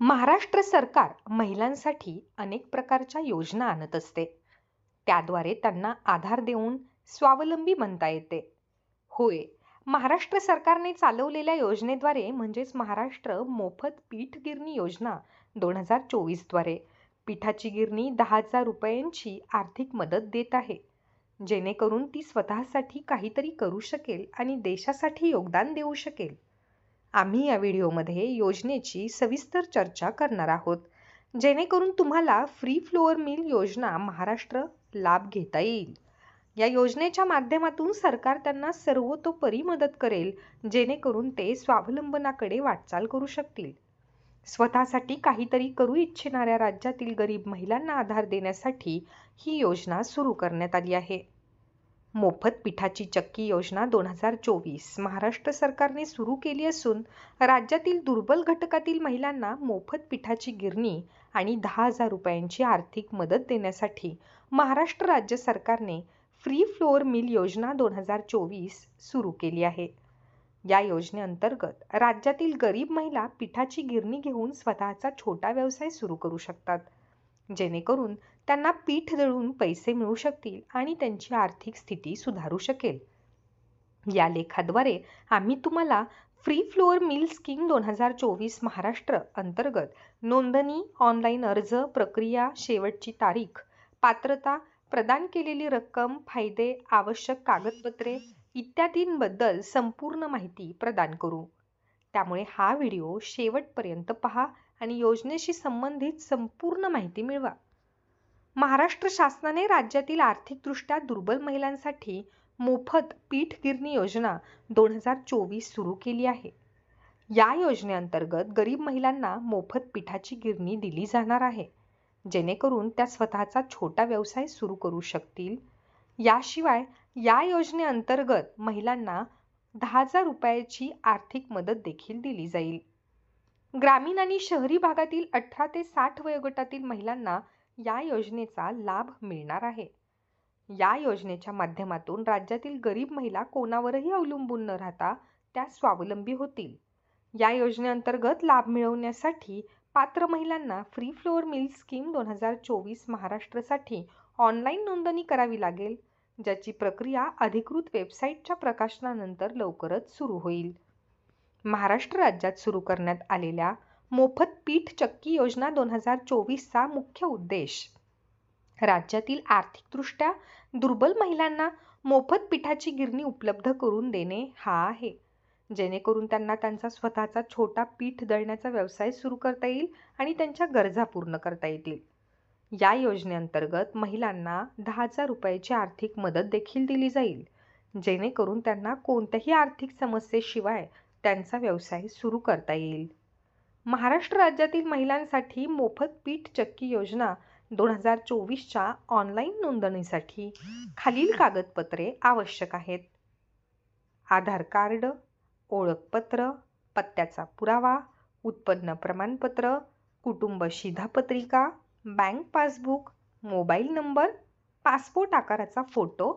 महाराष्ट्र सरकार महिलांसाठी अनेक प्रकारच्या योजना आणत असते. त्याद्वारे त्यांना आधार देऊन स्वावलंबी बनता येते. होय महाराष्ट्र सरकारने चालवलेल्या योजनेद्वारे म्हणजेच महाराष्ट्र मोफत पीठ गिरणी योजना दोन हजार चोवीसद्वारे पिठाची गिरणी दहा हजार रुपयांची आर्थिक मदत देत आहे. जेणेकरून ती स्वतःसाठी काहीतरी करू शकेल आणि देशासाठी योगदान देऊ शकेल. आम्ही या व्हिडिओमध्ये योजनेची सविस्तर चर्चा करणार आहोत. जेणेकरून तुम्हाला फ्री फ्लोअर मिल योजना महाराष्ट्र लाभ घेता येईल. या योजनेच्या माध्यमातून सरकार त्यांना सर्वतोपरी मदत करेल जेणेकरून ते स्वावलंबनाकडे वाटचाल करू शकतील. स्वतःसाठी काहीतरी करू इच्छिणाऱ्या राज्यातील गरीब महिलांना आधार देण्यासाठी ही योजना सुरू करण्यात आली आहे. मोफत पिठाची चक्की योजना दोन हजार चोवीस. महाराष्ट्र सरकारने सुरू केली असून राज्यातील दुर्बल घटकातील महिलांना मोफत पिठाची गिरणी आणि दहा हजार रुपयांची आर्थिक मदत देण्यासाठी महाराष्ट्र राज्य सरकारने फ्री फ्लोअर मिल योजना दोन हजार चोवीस सुरू केली आहे. या योजनेअंतर्गत राज्यातील गरीब महिला पिठाची गिरणी घेऊन स्वतःचा छोटा व्यवसाय सुरू करू शकतात. जेणेकरून त्यांना पीठ दळून पैसे मिळू शकतील आणि त्यांची आर्थिक स्थिती सुधारू शकेल. या लेखाद्वारे आम्ही तुम्हाला फ्री फ्लोअर मिल स्कीम दोन हजार चोवीस महाराष्ट्र अंतर्गत नोंदणी ऑनलाईन अर्ज प्रक्रिया शेवटची तारीख पात्रता प्रदान केलेली रक्कम फायदे आवश्यक कागदपत्रे इत्यादींबद्दल संपूर्ण माहिती प्रदान करू. त्यामुळे हा व्हिडिओ शेवटपर्यंत पहा आणि योजनेशी संबंधित संपूर्ण माहिती मिळवा. महाराष्ट्र शासनाने राज्यातील आर्थिकदृष्ट्या दुर्बल महिलांसाठी मोफत पीठ गिरणी योजना दोन हजार चोवीस सुरू केली आहे. या योजनेअंतर्गत गरीब महिलांना मोफत पिठाची गिरणी दिली जाणार आहे. जेणेकरून त्या स्वतःचा छोटा व्यवसाय सुरू करू शकतील. याशिवाय या योजनेअंतर्गत महिलांना दहा हजार रुपयाची आर्थिक मदत देखील दिली जाईल. ग्रामीण आणि शहरी भागातील अठरा ते साठ वयोगटातील महिलांना या योजनेचा लाभ मिळणार आहे. या योजनेच्या माध्यमातून राज्यातील गरीब महिला कोणावरही अवलंबून न राहता त्या स्वावलंबी होतील. या योजनेअंतर्गत लाभ मिळवण्यासाठी पात्र महिलांना फ्री फ्लोअर मिल स्कीम दोन हजार चोवीस महाराष्ट्रसाठी ऑनलाईन नोंदणी करावी लागेल ज्याची प्रक्रिया अधिकृत वेबसाईटच्या प्रकाशनानंतर लवकरच सुरू होईल. महाराष्ट्र राज्यात सुरू करण्यात आलेल्या मोफत पीठ चक्की योजना दोन हजार चोवीसचा मुख्य उद्देश. राज्यातील आर्थिकदृष्ट्या दुर्बल महिलांना मोफत पिठाची गिरणी उपलब्ध करून देणे हा आहे. जेणेकरून त्यांना त्यांचा स्वतःचा छोटा पीठ दळण्याचा व्यवसाय सुरू करता येईल आणि त्यांच्या गरजा पूर्ण करता येतील. या योजनेअंतर्गत महिलांना दहा हजार रुपयाची आर्थिक मदत देखील दिली जाईल. जेणेकरून त्यांना कोणत्याही आर्थिक समस्येशिवाय त्यांचा व्यवसाय सुरू करता येईल. महाराष्ट्र राज्यातील महिलांसाठी मोफत पीठ चक्की योजना दोन हजार चोवीसच्या ऑनलाईन नोंदणीसाठी खालील कागदपत्रे आवश्यक आहेत. आधार कार्ड ओळखपत्र पत्त्याचा पुरावा उत्पन्न प्रमाणपत्र कुटुंब शिधापत्रिका bank passbook mobile number passport आकाराचा फोटो